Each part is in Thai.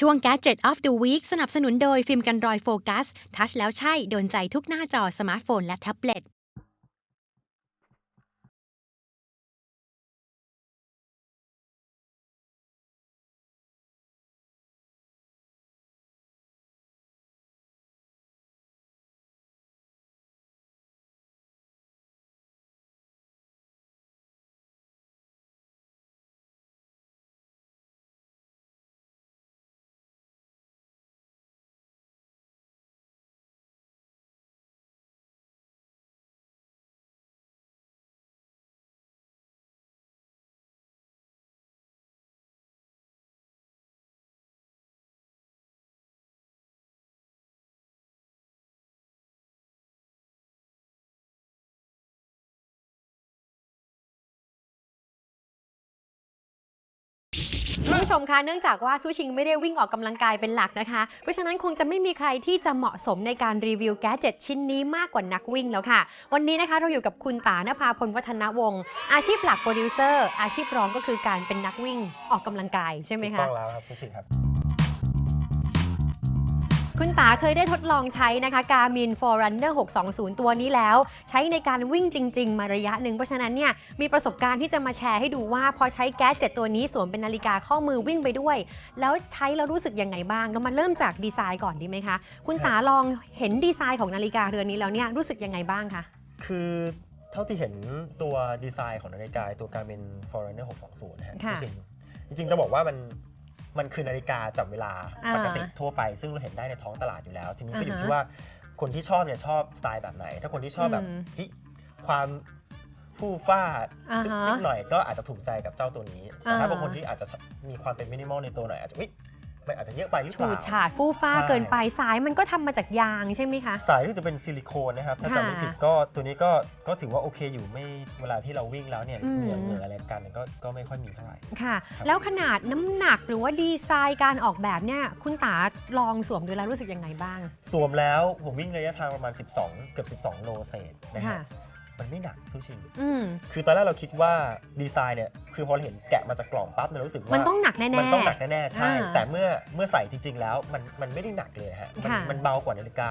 ช่วง Gadget of the Week สนับสนุนโดยฟิล์มกันรอยโฟกัส ทัชแล้วใช่ โดนใจทุกหน้าจอสมาร์ทโฟนและแท็บเล็ต คุณผู้ชมคะเนื่องจากว่าซูชิงไม่ได้วิ่งออกกำลังกายเป็นหลักนะคะ เพราะฉะนั้นคงจะไม่มีใครที่จะเหมาะสมในการรีวิวแก๊สเจ็ดชิ้นนี้มากกว่านักวิ่งแล้วค่ะ วันนี้นะคะเราอยู่กับคุณตานภาพลวัฒนวงศ์อาชีพหลักโปรดิวเซอร์อาชีพรองก็คือการเป็นนักวิ่งออกกำลังกายใช่ไหมถูกคะต้องแล้วครับซูชิงครับ คุณตาเคยได้ทดลองใช้นะคะ Garmin Forerunner 620 ตัวนี้แล้ว ใช้ในการวิ่งจริง ๆ มาระยะหนึ่งเพราะฉะนั้นเนี่ยมีประสบการณ์ที่จะมาแชร์ให้ดูว่า พอใช้แก๊สเจ็ดตัวนี้สวมเป็นนาฬิกาข้อมือวิ่งไปด้วย แล้วใช้แล้วรู้สึกยังไงบ้าง เรามาเริ่มจากดีไซน์ก่อนดีไหมคะ คุณตาลองเห็นดีไซน์ของนาฬิกาเรือนนี้แล้วเนี่ยรู้สึกยังไงบ้างคะคือเท่าที่เห็นตัวดีไซน์ของนาฬิกาตัว Garmin Forerunner 620นะฮะค่ะจริงๆจริงๆจะบอกว่ามัน มันคือนาฬิกาจับเวลาอ่าปกติทั่วไป ซึ่งเราเห็นได้ในท้องตลาดอยู่แล้ว ทีนี้ก็อยู่อ่าฮะที่ว่าคนที่ชอบเนี่ยชอบสไตล์แบบไหน ถ้าคนที่ชอบแบบอืมเฮ้ยความฟู่ฟ้าอ่าฮะนิดหน่อยก็อาจจะถูกใจกับเจ้าตัวนี้แต่ถ้าอ่าบางคนที่อาจจะมีความเป็นมินิมอลในตัวหน่อยอาจจะอุ๊ย มันอาจจะเยอะไปหรือเปฉูล่า ดฉาดฟู่ฟ้าใช่ เกินไปสายมันก็ทำมาจากยางใช่ไหมคะ สายที่จะเป็นซิลิโคนนะครับ ถ้าค่ะจำไม่ผิดก็ตัวนี้ก็ก็ถือว่าโอเคอยู่ไม่เวลาที่เราวิ่งแล้วเนี่ยอืม เหงื่อเหงื่ออะไรกันก็ก็ไม่ค่อยมีเท่าไหร่ ค่ะ ครับ แล้วขนาดน้ำหนักหรือว่าดีไซน์การออกแบบเนี่ย คุณตาลองสวมดูแล้วรู้สึกยังไงบ้าง สวมแล้วผมวิ่งระยะทางประมาณ 12 เกือบ 12 โลเศษนะค่ะฮะ มันไม่หนักทุกชิ้นอืมคือตอนแรกเราคิดว่าดีไซน์เนี่ยคือพอเราเห็นแกะมาจากกล่องปั๊บเนี่ยเรารู้สึกว่ามันต้องหนักแน่ๆมันต้องหนักแน่ๆใช่อ่าแต่เมื่อเมื่อใส่จริง ๆ แล้วมันมันไม่ได้หนักเลยฮะมันค่ะมันเบากว่านาฬิกา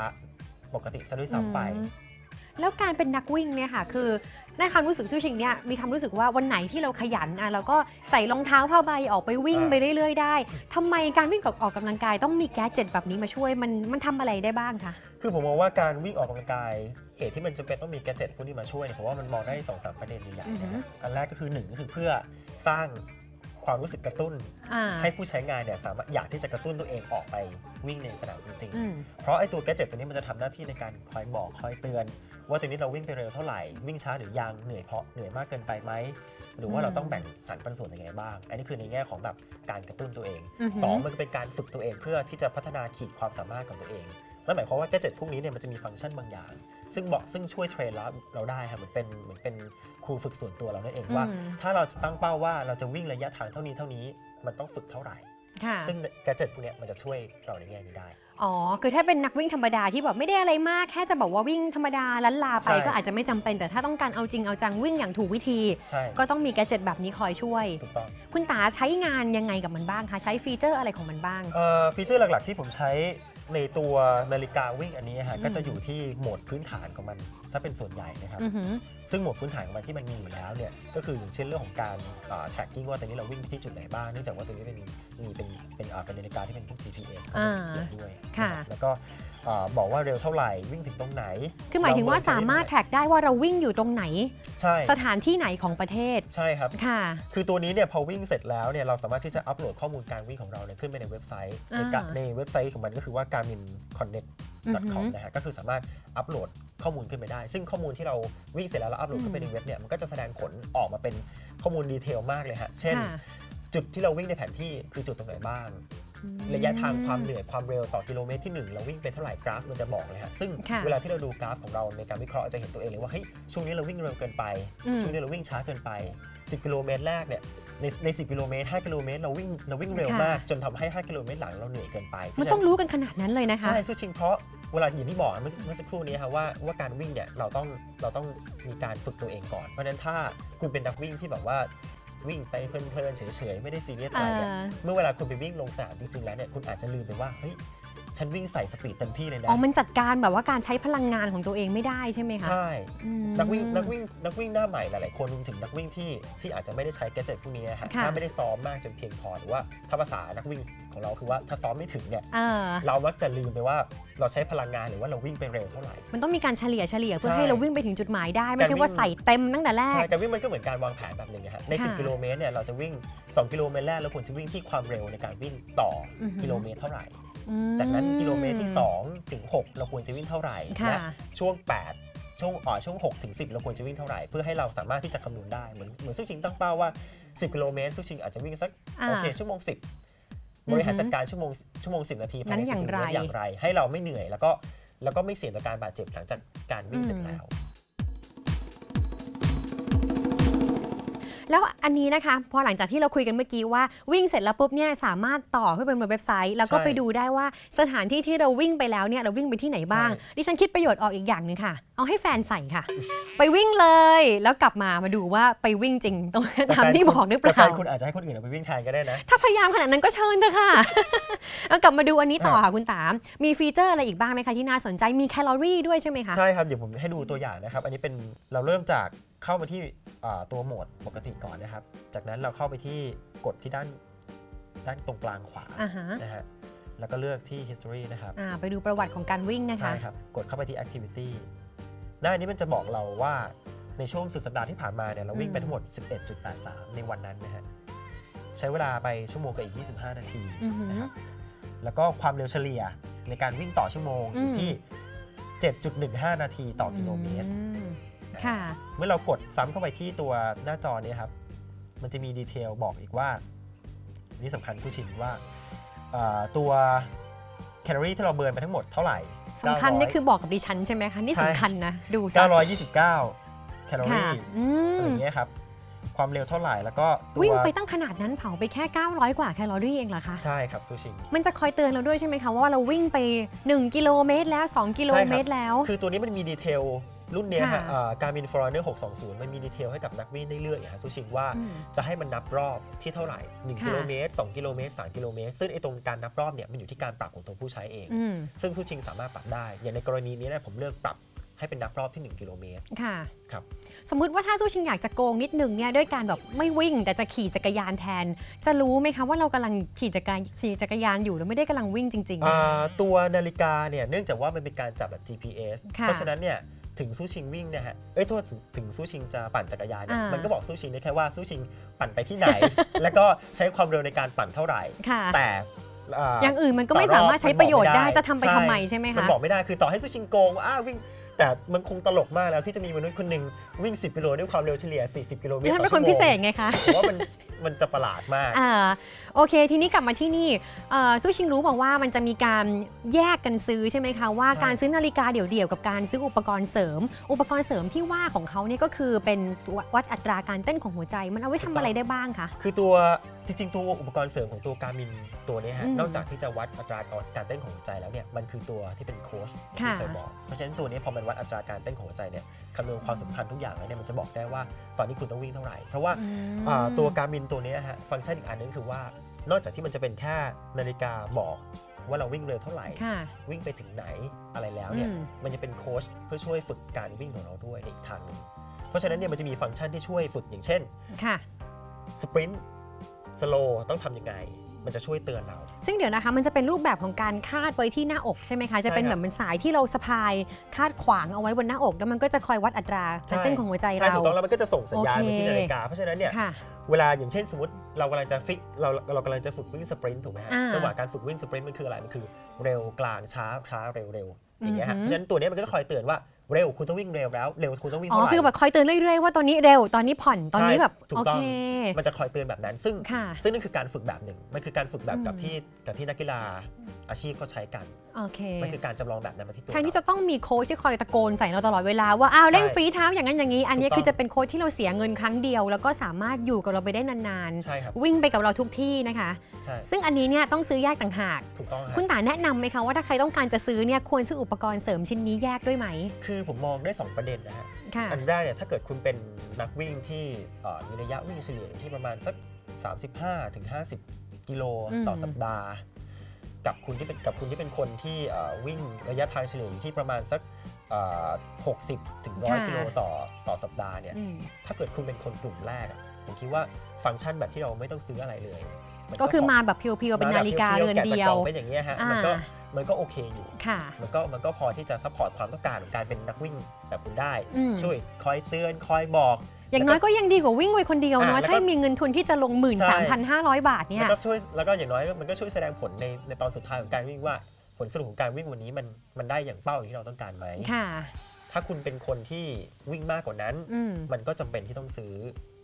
ปกติซะด้วยซ้ำไปอืมแล้วการเป็นนักวิ่งเนี่ยค่ะ คือในความรู้สึกซูชิงเนี่ยมีความรู้สึกว่าวันไหนที่เราขยันอะเราก็ใส่รองเท้าผ้าใบออกไปวิ่งอ่าไปเรื่อยๆ ได้ทำไมการวิ่งกับออกกำลังกายต้องมีแก๊สเจ็ตแบบนี้มาช่วยมันมันทำอะไรได้บ้างคะคือผมมองว่าการวิ่งออกกำลังกาย เหตุที่มันจะเป็นต้องมีแกดเจ็ตพวกนี้มาช่วยเนี่ยผมว่ามันมองได้สองสามประเด็นใหญ่อือๆฮึนะฮะอันแรกก็คือหนึ่งก็คือเพื่อสร้างความรู้สึกกระตุ้นอ่าให้ผู้ใช้งานเนี่ยสามารถอยากที่จะกระตุ้นตัวเองออกไปวิ่งในสนามจริงอืมๆเพราะไอ้ตัวแกดเจ็ตตัวนี้มันจะทำหน้าที่ในการคอยบอกคอยเตือน ว่าตัวนี้เราวิ่งไปเร็วเท่าไหร่วิ่งช้าหรือยังเหนื่อยเพราะเหนื่อยมากเกินไปไหมหรือว่าเราต้องแบ่งสรรปันส่วนยังไงบ้าง อันนี้คือในแง่ของแบบการกระตุ้นตัวเองอือหือสองมันก็เป็นการฝึกตัวเองเพื่อที่จะพัฒนาขีดความสามารถของตัวเอง นั่นหมายความว่าแกดเจ็ตพวกนี้เนี่ยมันจะมีฟังก์ชันบางอย่าง ซึ่งบอกซึ่งช่วยเทรนเราเราได้ครับเหมือนเป็นเหมือนเป็นครูฝึกส่วนตัวเรานั่นเองว่าอืมถ้าเราจะตั้งเป้าว่าเราจะวิ่งระยะทางเท่านี้เท่านี้มันต้องฝึกเท่าไหร่ค่ะซึ่งแกดเจ็ตพวกเนี้ยมันจะช่วยเราในแง่นี้ได้ อ๋อ คือถ้าเป็นนักวิ่งธรรมดาที่แบบไม่ได้อะไรมาก แค่จะบอกว่าวิ่งธรรมดาลันลาไปใช่ก็อาจจะไม่จำเป็น แต่ถ้าต้องการเอาจริงเอาจังวิ่งอย่างถูกวิธีใช่ก็ต้องมีแกดเจ็ตแบบนี้คอยช่วย ถูกต้อง คุณตาใช้งานยังไงกับมันบ้างคะ ใช้ฟีเจอร์อะไรของมันบ้าง เอ่อ ฟีเจอร์หลักๆที่ผมใช้ ในตัวนาฬิกาวิ่งอันนี้ฮะอืมก็จะอยู่ที่โหมดพื้นฐานของมันถ้าเป็นส่วนใหญ่นะครับอือหือ ซึ่งโหมดพื้นฐานของมันที่มันมีอยู่แล้วเนี่ยก็คืออย่างเช่นเรื่องของการอ่า tracking ว่าตอนนี้เราวิ่งไปที่จุดไหนบ้างเนื่องจากว่าตัวนี้เป็นมีเป็นเป็นอ่าเป็นนาฬิกาที่เป็นพวก GPS เข้ามาเกี่ยวด้วยค่ะนะครับแล้วก็ อ่าบอกว่าเร็วเท่าไหร่วิ่งถึงตรงไหน คือหมายถึงว่าสามารถแทร็กได้ว่าเราวิ่งอยู่ตรงไหน ใช่สถานที่ไหนของประเทศ ใช่ครับ ค่ะ คือตัวนี้เนี่ยพอวิ่งเสร็จแล้วเนี่ยเราสามารถที่จะอัปโหลดข้อมูลการวิ่งของเราเนี่ยขึ้นไปในเว็บไซต์ ในกะอ่า ในเว็บไซต์ของมันก็คือว่า garmin connect อือหื com อ นะฮะก็คือสามารถอัปโหลดข้อมูลขึ้นไปได้ ซึ่งข้อมูลที่เราวิ่งเสร็จแล้วเราอัปโหลดขึ้นไปอืมในเว็บเนี่ยมันก็จะแสดงผลออกมาเป็นข้อมูลดีเทลมากเลยฮะเช่น ค่ะ จุดที่เราวิ่งในแผนที่คือจุดตรงไหนบ้าง ระยะทางความเหนื่อยความเร็วต่อกิโลเมตรที่ 1 เราวิ่งไปเท่าไหร่กราฟมันจะบอกเลยฮะซึ่งค่ะเวลาที่เราดูกราฟของเราในการวิเคราะห์จะเห็นตัวเองเลยว่าเฮ้ยช่วงนี้เราวิ่งเร็วเกินไปอืมช่วงนี้เราวิ่งช้าเกินไป 10 กิโลเมตรแรกเนี่ยในใน10กิโลเมตร5กิโลเมตรเราวิ่งเราวิ่งเร็วค่ะมาก จนทำให้ 5 กิโลเมตรหลังเราเหนื่อยเกินไป มันต้องรู้กันขนาดนั้นเลยนะคะ ใช่ซึ่งจริงเพราะเวลาอย่างที่บอกเมื่อเมื่อสักครู่นี้ครับว่าว่าการวิ่งเนี่ยเราต้องเราต้องมีการฝึกตัวเองก่อน เพราะฉะนั้นถ้าคุณเป็นนักวิ่งที่แบบว่า วิ่งไปเพลินๆเฉยๆไม่ได้ซีเรียสเออะไรเนี่ยอเมื่อเวลาคุณไปวิ่งลงสนามจริงๆแล้วเนี่ยคุณอาจจะลืมไปว่าเฮ้ย ฉันวิ่งใส่สปีดเต็มที่เลยนะ อ๋อ มันจัดการแบบว่าการใช้พลังงานของตัวเองไม่ได้ใช่ไหมคะใช่ อืม นักวิ่งนักวิ่งนักวิ่งหน้าใหม่หลายๆคนรวมถึงนักวิ่งที่ที่อาจจะไม่ได้ใช้แกจ e t พวกนี้นะฮะค่ะ ถ้าไม่ได้ซ้อมมากจนเพียงพอหรือว่าถ้าภาษานักวิ่งของเราคือว่าถ้าซ้อมไม่ถึงเนี่ยเออ เรามักจะลืมไปว่าเราใช้พลังงานหรือว่าเราวิ่งไปเร็วเท่าไหร่ มันต้องมีการเฉลี่ยเฉลี่ยเพื่อใช่ให้เราวิ่งไปถึงจุดหมายได้ ไม่การใช่วิ่งว่าใส่เต็มตั้งแต่แรก ใช่การวิ่งมันก็เหมือนการวางแผนแบบหนึ่งนะฮะใน ค่ะ10 กิโลเมตรเนี่ยเราจะวิ่ง 2 กิโลเมตรแรกเราควรจะวิ่งที่ความเร็วในการวิ่งต่อออหือ กิโลเมตรเท่าไหร่อืม จากนั้นกิโลเมตรที่2ถึง6เราควรจะวิ่งเท่าไหร่ค่ะและช่วง 8 ช่วงอ๋อช่วง6ถึง10 เราควรจะวิ่งเท่าไหร่ เพื่อให้เราสามารถที่จะคำนวณได้เหมือนเหมือนซุปชิงตั้งเป้าว่า 10 กิโลเมตรซุปชิงอาจจะวิ่งสักอ่าโอเคชั่วโมง 10บริหารจัดการชั่วโมงชั่วโมง10นาทีภายนั้ในนอย่าง10กิโลเมตไรรอย่างไร ให้เราไม่เหนื่อยแล้วก็แล้วก็ไม่เสี่ยงต่อการบาดเจ็บหลังจากการวิ่งเสร็จอืมแล้ว แล้วอันนี้นะคะ พอหลังจากที่เราคุยกันเมื่อกี้ว่าวิ่งเสร็จแล้วปุ๊บเนี่ยสามารถต่อขึ้นเป็นบนเว็บไซต์ แล้วก็ใช่ไปดูได้ว่าสถานที่ที่เราวิ่งไปแล้วเนี่ยเราวิ่งไปที่ไหนบ้างใช่ดิฉันคิดประโยชน์ออกอีกอย่างหนึ่งค่ะ เอาให้แฟนใส่ค่ะ ไปวิ่งเลยแล้วกลับมามาดูว่าไปวิ่งจริงตรงตามที่บอกหรือเปแต่ล่าแฟนคุณอาจจะให้คนอื่นเอาไปวิ่งแทนก็ได้นะ ถ้าพยายามขนาดนั้นก็เชิญเถอะค่ะเอากลับมาดูอันนี้ต่อค่ะคุณตาม มีฟีเจอร์อะไรอีกบ้างไหมคะที่น่าสนใจมีแคลอรี่ด้วยใช่ไหมคะใช่ครับเดี๋ยวผมให้ดูตัวอย่างนะครับ อันนี้เป็นเราเริ่มจาก เข้ามาที่อ่าตัวโหมดปกติก่อนนะครับ จากนั้นเราเข้าไปที่กดที่ด้านด้านตรงกลางขวาอ่าฮะนะฮะแล้วก็เลือกที่ history นะครับอ่าไปดูประวัติของการวิ่งนะคะใช่ครับ กดเข้าไปที่ activity หน้านี้มันจะบอกเราว่าในช่วงสุดสัปดาห์ที่ผ่านมาเนี่ยเราวิ่งไปอืมทั้งหมด 11.83 ในวันนั้นนะฮะใช้เวลาไปชั่วโมงกับอีก 25 นาทีอือหือนะครับแล้วก็ความเร็วเฉลี่ยในการวิ่งต่อชั่วโมงอยู่อืมที่ 7.15 นาทีต่อกิโลเมตรอืม ค่ะ เมื่อเรากดซ้ำเข้าไปที่ตัวหน้าจอเนี้ครับ มันจะมีดีเทลบอกอีกว่า นี่สำคัญผู้ชินว่าเอ่อตัวแคลอรี่ที่เราเบิร์นไปทั้งหมดเท่าไหร่สำคัญนี่คือบอกกับดิฉันใช่ไหมคะ นี่ใช่สำคัญนะ ดูซะ929 แคลอค่ะรี่อือะไรมอย่างเงี้ยครับ ความเร็วเท่าไหร่แล้วก็ตัววิ่งไปตั้งขนาดนั้นเผาไปแค่ 900 กว่าแคลอรี่เองเหรอคะ ใช่ครับซูชิงมันจะคอยเตือนเราด้วยใช่ไหมคะ ว่าเราวิ่งไป 1 กิโลเมตรแล้ว 2 กิโลเมตรแล้ว คือตัวนี้มันมีดีเทล รุ่นเนี้ยค่ะฮะการมินฟอร์เนอร์620 มันมีดีเทลให้กับนักวิ่งได้เลือกอย่างฮะซูชิงว่าอืมจะให้มันนับรอบที่เท่าไหร่ 1 ค่ะ กิโลเมตร 2 กิโลเมตร 3 กิโลเมตร ซึ่งไอ้ตรงการนับรอบเนี่ยมันอยู่ที่การปรับของตัวผู้ใช้เอง อืมซึ่งซูชิงสามารถปรับได้ อย่างในกรณีนี้เนี่ยผมเลือกปรับให้เป็นนับรอบที่ 1 กิโลเมตร ค่ะ ครับ สมมุติว่าถ้าสู้ชิงอยากจะโกงนิดนึงเนี่ยด้วยการแบบไม่วิ่งแต่จะขี่จักรยานแทน จะรู้ไหมคะว่าเรากำลังขี่จักรยานขี่จักรยานอยู่แล้วไม่ได้กำลังวิ่งจริง อ่าตัวนาฬิกาเนี่ยเนื่องจากว่ามันเป็นการจับแบบ GPS ค่ะเพราะฉะนั้นเนี่ย ถึงซูชิงวิ่งเนะฮะ เอ้ยโทษถึงถึงซูชิงจะปั่นจักรยานเนี่ยอ่ามัมันก็บอกซูชิงได้แค่ว่าซูชิงปั่นไปที่ไหน แล้วก็ใช้ความเร็วในการปั่นเท่าไหร่ๆค่ะ แต่อ่าอย่างอื่นมันก็ไม่ต่อรอบสามารถใช้ประโยชน์ได้มันบอกไม่ได้จะทำไปใช่ทำไมใช่ไหมมันคะ บอกไม่ได้คือต่อให้ซูชิงโกงว่าอ้าววิ่ง แต่มันคงตลกมากแล้วที่จะมีมนุษย์คนหนึ่งวิ่ง 10 กิโลด้วยความเร็วเฉลี่ย 40 กิโลเมตดิรฉันต่เป็อนคนพิเศษไงคะ ผมว่ามัน มันจะประหลาดมาก อ่าโอเค ทีนี้กลับมาที่นี่เอ่อสู้ชิงรู้บอกว่ามันจะมีการแยกกันซื้อใช่ไหมคะว่าใช่ การซื้อนาฬิกาเดี่ยวๆกับการซื้ออุปกรณ์เสริม อุปกรณ์เสริมที่ว่าของเขาเนี่ยก็คือเป็นวัดอัตราการเต้นของหัวใจ มันเอาไว้ทำอะไรได้บ้างคะ คือตัว จริงๆ ตัวอุปกรณ์เสริมของตัวการมินตัวเนี้ยฮะ อืมนอกจากที่จะวัดอัตราการเต้นของหัวใจแล้วเนี่ย มันคือตัวที่เป็นโค้ชที่ค่ะ เคยบอก เพราะฉะนั้นตัวนี้พอมันวัดอัตราการเต้นของหัวใจเนี่ยคำนวณความสำคัญทุกอย่างแล้วเนี่ยมันจะบอกได้ว่าตอนนี้คุณต้องวิ่งเท่าไหร่ เพราะว่าอืมอ่าตัวการมินตัวเนี้ยฮะฟังก์ชันอีกอันนึงคือว่า นอกจากที่มันจะเป็นแค่นาฬิกาบอกว่าเราวิ่งเร็วเท่าไหร่ ค่ะ วิ่งไปถึงไหนอะไรแล้วเนี่ยอืม มันจะเป็นโค้ชเพื่อช่วยฝึกการวิ่งของเราด้วยในอีกทางหนึ่งเพราะฉะนั้นเนี่ยมันจะมีฟังก์ชันที่ช่วยฝึกอย่างเช่นค่ะ สปรินต์ สโลต้องทำยังไง มันจะช่วยเตือนเรา ซึ่งเดี๋ยวนะคะมันจะเป็นรูปแบบของการคาดไว้ที่หน้าอกใช่ไหมคะ จะเป็นใช่แบครับบเหมือนสายที่เราสะพายคาดขวางเอาไว้บนหน้าอก แล้วมันก็จะคอยวัดอัตราการเต้นของหัวใจใช่เรา ถูกต้องแล้วมันก็จะส่งสัญญาณโอไปเคที่นาฬิกา เพราะฉะนั้นเนี่ยค่ะ เวลาอย่างเช่นสมมติเรากำลังจะฟิกเราเรากำลังจะฝึกวิ่งสปรินต์ถูกไหมฮะอ่าจังหวะการฝึกวิ่งสปรินต์มันคืออะไรมันคือเร็วกลางช้าช้าเร็วเร็วอย่างเงี้ยฮะอือหือเพราะฉะนั้นตัวเนี้ยมันก็จะคอยเตือนว่า เร็วคุณต้องวิ่งเร็วแล้วเร็วคุณต้องวิ่งอ๋อเท่าไหร่คือแบบคอยเตือนเรื่อยๆว่าตอนนี้เร็วตอนนี้ผ่อนตอนนี้แบบถูโอกต้อเค งมันจะคอยเตือนแบบนั้น ซึ่งค่ะซึ่งนั่นคือการฝึกแบบหนึ่งมันคือการฝึกแบบกับอืม ที่กับที่นักกีฬาอาชีพเขาใช้กันโอเคมันคือการจำลองแบบนั้นมาที่ตัวแทนที่เรา จะต้องมีโค้ชที่คอยตะโกนใส่เราตลอดเวลาว่าอ้าวใช่เร่งฝีเท้าอย่างนั้นอย่างนี้ อันนี้ถูกต้อง คือจะเป็นโค้ชที่เราเสียเงินครั้งเดียว แล้วก็สามารถอยู่กับเราไปได้นานใช่ครับๆ วิ่งไปกับเราทุกที่นะคะ ใช่ซึ่งอันนี้เนี่ยต้องซื้อแยกต่างหาก ถูกต้องฮะคุณตาแนะนำไหมคะว่าถ้าใครต้องการจะซื้อเนี่ยควรซื้ออุปกรณ์เสริมชิ้นนี้แยกด้วยไหม คือคือผมมองได้ 2 ประเด็นนะฮะ ค่ะ อันแรกเนี่ยถ้าเกิดคุณเป็นนักวิ่งที่เอ่อมีระยะวิ่งเฉลี่ยอยู่ที่ประมาณสัก 35ถึง50 กิโลอืมต่อสัปดาห์ กับคุณที่เป็นกับคุณที่เป็นคนที่เอ่อวิ่งระยะทางเฉลี่ยอยู่ที่ประมาณสักเอ่อ60ถึง100กิโลต่อต่อสัปดาห์เนี่ย อืมถ้าเกิดคุณเป็นคนกลุ่มแรกอะผมคิดว่าฟังก์ชันแบบที่เราไม่ต้องซื้ออะไรเลยน ก็คือพมาแบบเพียวๆเป็นนาฬิกาเรือนเดียวแกะจากกล่องเป็นอย่างเงี้ยฮะอ่ามัมันก็มันก็โอเคอยู่ค่ะมันก็มันก็พอที่จะซัพพอร์ตความต้องการของการเป็นนักวิ่งแบบคุณได้อืมช่วยคอยเตือนคอยบอก อย่างน้อยก็ยังดีกว่าวิ่งไปคนเดียวเนาะอ่าแล้วก็ถ้ามีเงินทุนที่จะลง 13,500 บาทเนี่แล้ยวก็ช่วยแล้วก็อย่างน้อยมันก็ช่วยแสดงผลในในตอนสุดท้ายของการวิ่งว่าผลสรุปของการวิ่งวันนี้มันมันได้อย่างเป้าอย่างที่เราต้องการไหมค่ะถ้าคุณเป็นคนที่วิ่งมากกว่านั้นอืมมันก็จำเป็นที่ต้องซื้อ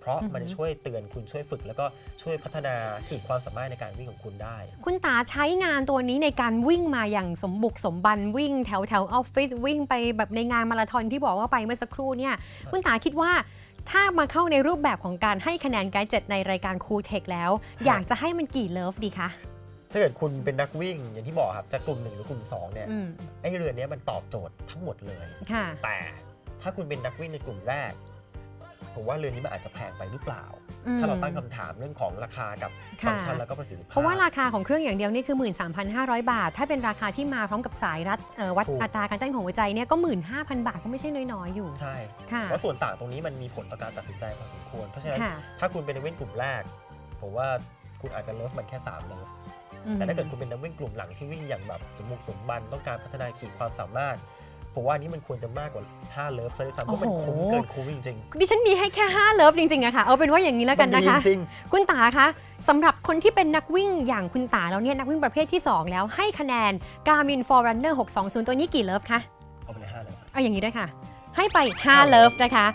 เพราะอือหือมันจะช่วยเตือนคุณช่วยฝึก แล้วก็ช่วยพัฒนาขีดความสามารถในการวิ่งของคุณได้ คุณตาใช้งานตัวนี้ในการวิ่งมาอย่างสมบุกสมบันวิ่งแถวแถวออฟฟิศวิ่งไปแบบในงานมาราธอนที่บอกว่าไปเมื่อสักครู่เนี่ยคุณตาคิดว่าถ้ามาเข้าในรูปแบบของการให้คะแนนไกด์เจ็ดในรายการคูเทคแล้ว อยากจะให้มันกี่เลิฟดีคะ ถ้าเกิดคุณเป็นนักวิ่งอย่างที่บอกครับจะกลุ่มหนึ่งหรือกลุ่มสองเนี่ยอืมไอ้เรือนเนี้ยมันตอบโจทย์ทั้งหมดเลยค่ะแต่ถ้าคุณเป็นนักวิ่งในกลุ่มแรก ผมว่าเรือนนี้มันอาจจะแพงไปหรือเปล่าอืมถ้าเราตั้งคำถามเรื่องของราคากับค่ะฟังก์ชันแล้วก็ประสิทธิภาพ เพราะว่าราคาของเครื่องอย่างเดียวนี่คือ 13,500 บาท ถ้าเป็นราคาที่มาพร้อมกับสายรัดเอ่อวัดถูกอัตราการเต้นของหัวใจเนี่ยก็ 15,000 บาทก็ไม่ใช่น้อยๆอยู่ ใช่ค่ะแล้วส่วนต่างตรงนี้มันมีผลต่อการตัดสินใจพอสมควร เพราะฉะนั้นค่ะถ้าคุณเป็นนักวิ่งกลุ่มแรก ผมว่าคุณอาจจะเลิฟมันแค่3เลิฟอืมแต่ถ้าเกิดคุณเป็นนักวิ่งกลุ่มหลังที่วิ่งอย่างแบบสมบุกสมบันต้องการพัฒนาขีดความสามารถ ผมว่าอันนี้มันควรจะมากกว่า5เลิฟซะด้วยซ้ำเพราะมันคุ้มเกินคุ้มจริงดิฉันมีให้แค่5เลิฟจริงๆอะค่ะ เอาเป็นว่าอย่างนี้ๆแล้วกันนะคะ มัดีจริง คุณตาคะสำหรับคนที่เป็นนักวิ่งอย่างคุณตาแล้วเนี่ยนักวิ่งประเภทที่ 2 แล้วให้คะแนน Garmin Forerunner 620 ตัวนี้กี่เลิฟคะๆเอาไปเลย5เลิฟเอาอย่างนี้ด้วยค่ะ ให้ไป 5 เลิฟนะคะ